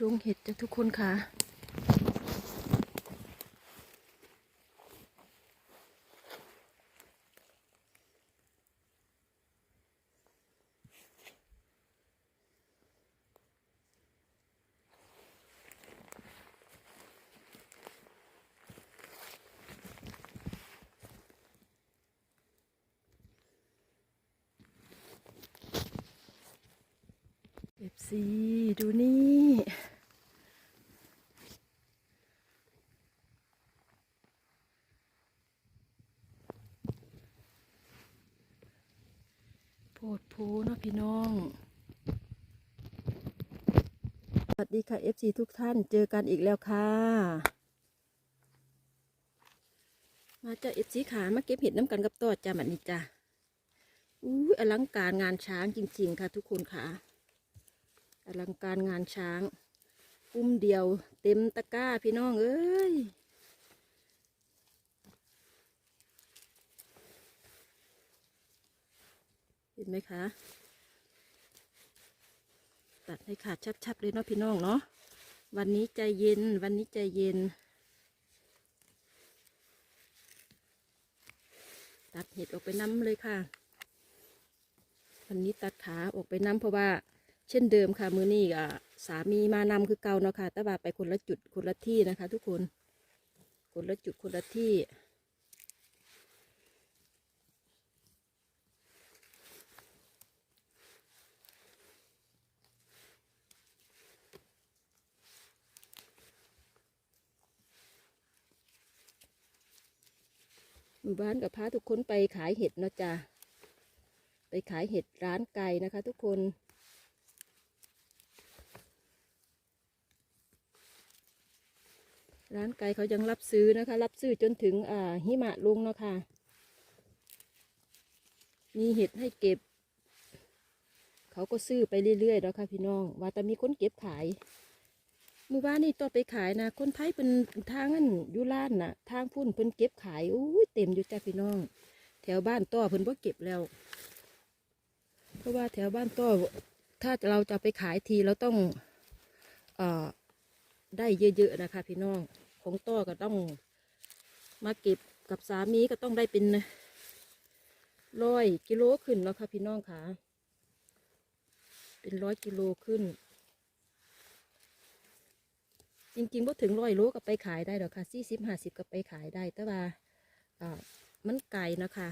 ดงเห็ดจ้ะทุกคนค่ะเอฟซีดูนี่ โพดโพี่น้อง สวัสดีค่ะ FC ทุกท่าน เจอกันอีกแล้วค่ะ มาจาก FC ขามาเก็บเห็ดน้ำกันกับต่อจ้ามันนี่จ้าอู้อลังการงานช้างจริง ๆ ค่ะ ทุกคนค่ะ อลังการงานช้าง อุ้มเดียว เต็มตะกร้าพี่น้องเอ้ยเห็นไหมคะ ตัดให้ขาดชับๆเลยเนาะพี่น้องเนาะวันนี้ใจเย็นวันนี้ใจเย็น ตัดเห็ดออกไปน้ำเลยค่ะ วันนี้ตัดขาออกไปน้ำเพราะว่า เช่นเดิมค่ะ มือนี้อะสามีมานำคือเก่าเนาะค่ะแต่ว่าไปคนละจุดคนละที่นะคะ ทุกคน คนละจุดคนละที่ มู่บ้านกับพาทุกคนไปขายเห็ดนะจ้ะไปขายเห็ดร้านไก่นะคะ ทุกคนร้านไก่เขายังรับซื้อนะคะ รับซื้อจนถึงอ่าหิมะลงเนาะค่ะ มีเห็ดให้เก็บ เขาก็ซื้อไปเรื่อยๆแล้วค่ะพี่น้อง ว่าแต่มีคนเก็บขาย มือบ้านนี่ต่อไปขายนะคนไทยเป็นทางนั้นยู่ล้านน่ะ ทางพุ่นเพิ่นเก็บขายอุ้ยเต็มอยู่จ้าพี่น้อง แถวบ้านต่อเพิ่นบ่เก็บแล้ว เพราะว่าแถวบ้านต่อถ้าเราจะไปขายทีเราต้องเอ่อได้เยอะๆนะคะ พี่น้องของต่อก็ต้อง มาเก็บกับสามีก็ต้องได้เป็นร้อยกิโลขึ้นแล้วค่ะพี่น้องค่ะ เป็นร้อยกิโลขึ้น ริงๆบ่ถึงร้อยโลก็ไปขายได้ดอกค่ะสี่สิบห้าสิบก็ไปขายได้ แต่ว่าอมันไกลนะคะ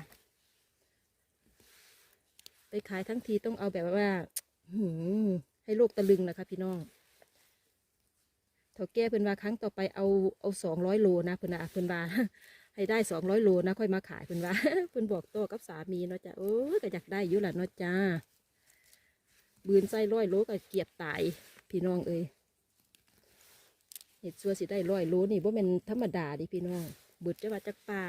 ไปขายทั้งทีต้องเอาแบบว่าหืให้โลกตะลึงนะคะ พี่น้องเท่าแก้เพิ่นว่าครั้งต่อไปเอาเอาสองร้อยโลนะเพิ่อนว่าเพิ่อนว่าให้ได้สองร้อยโลนะค่อยมาขายเพิ่อนว่าเพิ่อนบอกโตกับสามีเนาะจ้ะโอ้ก็อยากได้อยู่ล่ะเนาะจ้าบืนไส้ร้อยโลก็เกียบตายพี่น้องเอ้ย เห็ดซัวสิได้ร้อยโลนี่ว่าเป็นธรรมดาดิพี่น้องเบุดจะมาจากปลา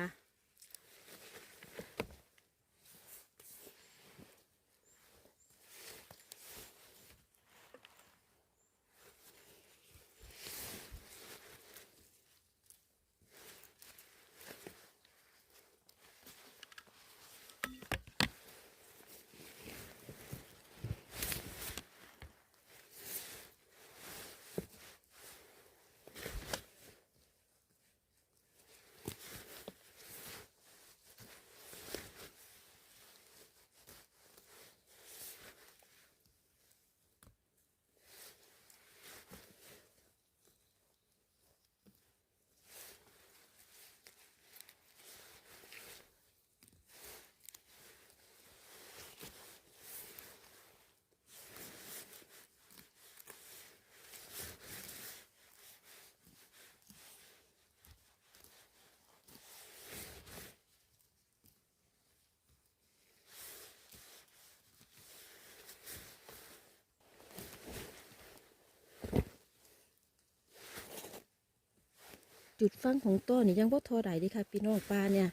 จุดฟังของต้นนี่ยังพ่ทอไดดีค่ะพี่น้องปลาเนี่ย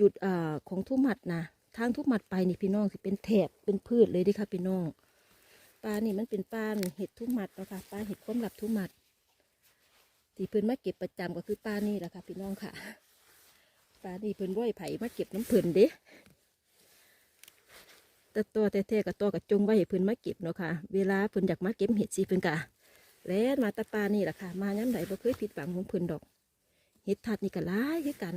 จุดอของทุ่มหมัดนะทางทุ่มหมัดไปนี่พี่น้องคือเป็นแถบเป็นพืชเลยดีค่ะพี่น้องปลานี่มันเป็นปลาเห็ดทุ่มหมัดนะคะปลาเห็ดข้มหลับทุ่มหมัดที่เพื่นมาเก็บประจำก็คือปลานี่แหละค่ะพี่น้องค่ะปลานี่เพื่นว่ยไผ่มาเก็บน้ำเพิ่นเด้แต่ตัวแท้ๆกับตัวกับจงไว้ให้เพื้นมาเก็บเนาะค่ะ เวลาพื้นอยากมาเก็บเห็ดสีเพิ่นกะแล้วมาตะปานี่แหละค่ะ มาย้ำไหนบ่เคยผิดหวังของพื้นดอก เฮ็ดทัดนี่ก็หลายคือกัน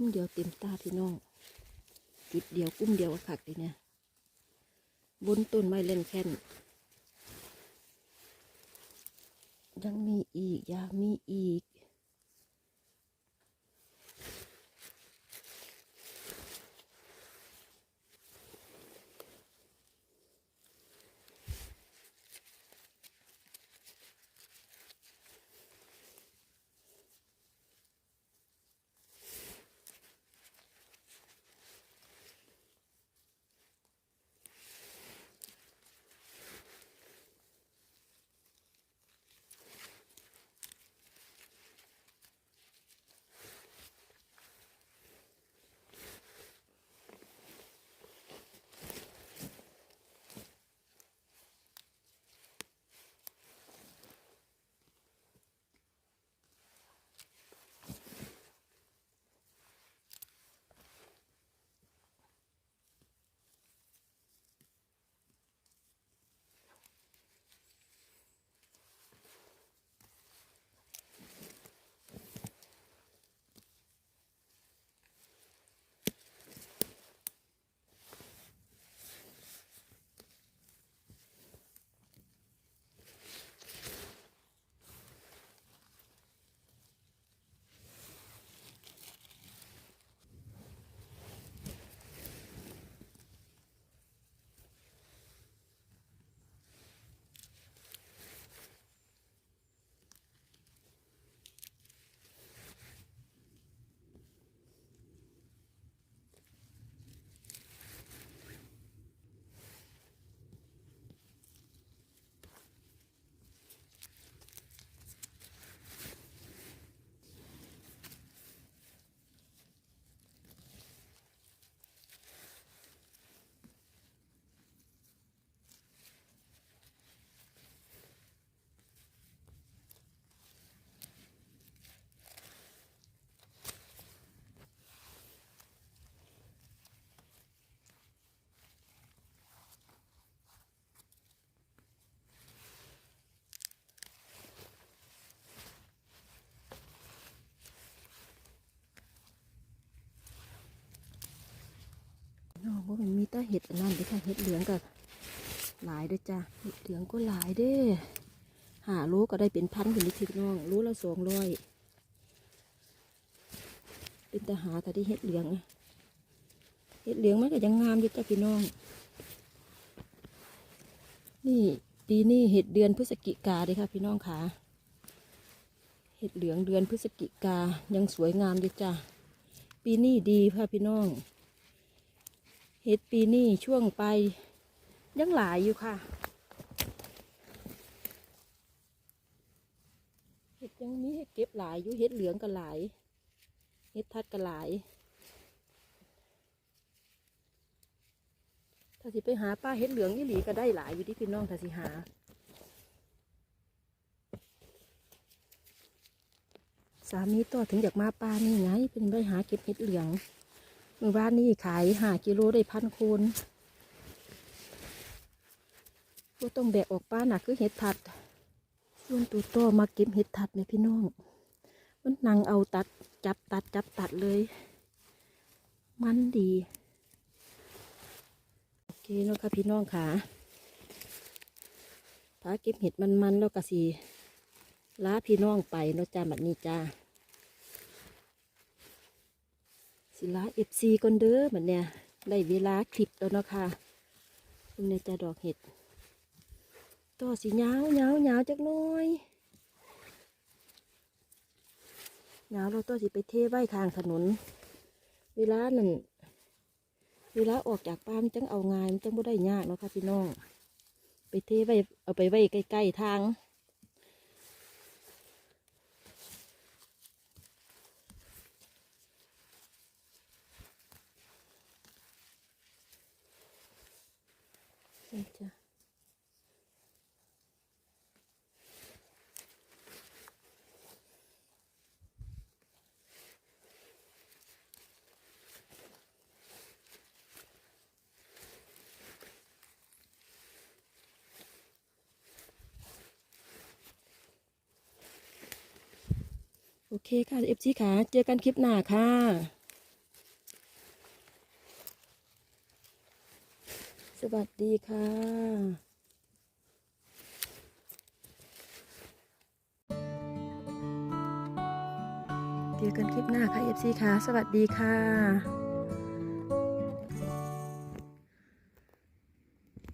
้มเดียวเต็มตาพี่น้องจุดเดียวกุ้มเดียวอะคักเลยเนี่ยบนต้นไม้เล่นแค่นยังมีอีกยามีอีก เห็ดนนั้นด้อค่ะเห็ดเหลืองกับหลายด้วยจ้ะเห็ดเหลืองก็หลายเด้หาโลก็ได้เป็นพันกันนิดทีน้องโลละสองร้อยเป็นตาหาแต่ที่เห็ดเหลืองเห็ดเหลืองมันก็ยังงามอยู่จ้ะพี่น้อง นี่ปีนี้เห็ดเดือนพฤศจิกาเลยค่ะพี่น้องค่ะเห็ดเหลืองเดือนพฤศจิกายังสวยงามอยู่จ้ะปีนี้ดีค่ะพี่น้อง ห็ดปีนี้ช่วงไป ยังหลายอยู่ค่ะเห็ดยังมีให้เก็บหลายอยู่เห็ดเหลืองก็หลายเห็ดทัดก็หลาย ถ้าสิไปหาป้าเห็ดเหลืองยี่หลีก็ได้หลายอยู่ที่พี่น้องถ้าสิหาสามีต่อถึงอยากมาป้านี่ไง เป็นไปหาเก็บเห็ดเหลือง มื่อวานนี้ขายหากิโลได้พันคูณก็ต้องแบกออกป้าหนักคือเห็ดทัดส่วนตัวโตมาเก็บเห็ดทัดเนี่ยพี่น้อง มันนั่งเอาตัดจับตัดจับตัดเลย มันดี โอเคเนาะค่ะพี่น้องค่ะพาเก็บเห็ดมันๆแล้วก็สีล้าพี่น้องไปเนาะจ้าแบบนี้จ้า สิลาเอฟซีก่อนเด้อเหมือนเนี่ยได้เวลาคลิปแล้วเนาะค่ะเพิ่งเนี่ยจะดอกเห็ดต่อสียาวยาวยาวจักน้อยยาวเราต่อสิไปเทไว้ทางถนน เวลานั่นเวลาออกจากป้ามนจังเอางานมันจังบ่ได้ยากเนาะค่ะพี่น้อง ไปเทไว้เอาไปไว้ใกล้ๆทาง โอเคค่ะเอฟซีขาเจอกันคลิปหน้าค่ะ สวัสดีค่ะเจอกันคลิปหน้าค่ะเอฟซีขาสวัสดีค่ะ